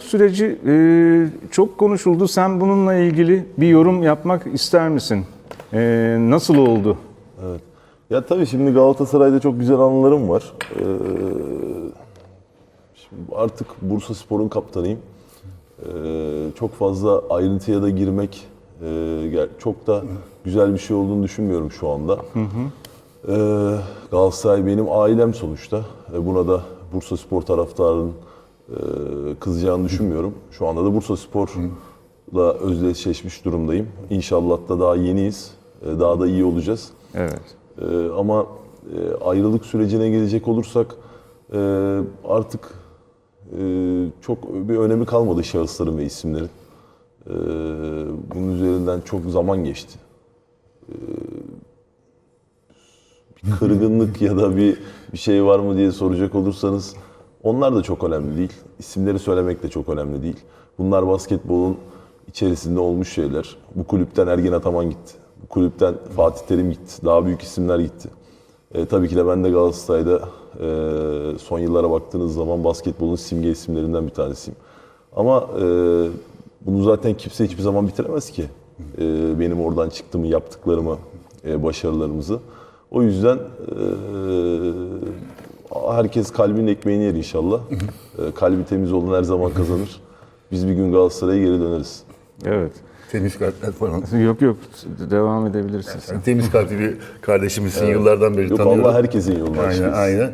süreci e, çok konuşuldu. Sen bununla ilgili bir yorum yapmak ister misin? E, nasıl oldu? Ya tabii şimdi Galatasaray'da çok güzel anılarım var. Ee, şimdi artık Bursa Spor'un kaptanıyım. Ee, çok fazla ayrıntıya da girmek e, çok da güzel bir şey olduğunu düşünmüyorum şu anda. Ee, Galatasaray benim ailem sonuçta. Ee, buna da Bursa Spor taraftarının e, kızacağını düşünmüyorum. Şu anda da Bursa Spor'la özdeşleşmiş durumdayım. İnşallah da daha yeniyiz. Ee, daha da iyi olacağız. Evet. Ee, ama e, ayrılık sürecine gelecek olursak e, artık e, çok bir önemi kalmadı şahısların ve isimlerin. E, bunun üzerinden çok zaman geçti. E, bir kırgınlık ya da bir bir şey var mı diye soracak olursanız onlar da çok önemli değil. İsimleri söylemek de çok önemli değil. Bunlar basketbolun içerisinde olmuş şeyler. Bu kulüpten Ergen Ataman gitti. Bu kulüpten Fatih Terim gitti. Daha büyük isimler gitti. E, tabii ki de ben de Galatasaray'da e, son yıllara baktığınız zaman basketbolun simge isimlerinden bir tanesiyim. Ama e, bunu zaten kimse hiçbir zaman bitiremez ki. E, benim oradan çıktığımı, yaptıklarımı, e, başarılarımızı. O yüzden e, herkes kalbin ekmeğini yer inşallah. E, kalbi temiz olan her zaman kazanır. Biz bir gün Galatasaray'a geri döneriz. Evet. Temiz kalpler falan. Yok yok devam edebilirsin sen. Sen temiz kalpli bir kardeşimizsin yıllardan beri Yok tanıyorum. Allah herkesin yolunu Aynen etsin. aynen.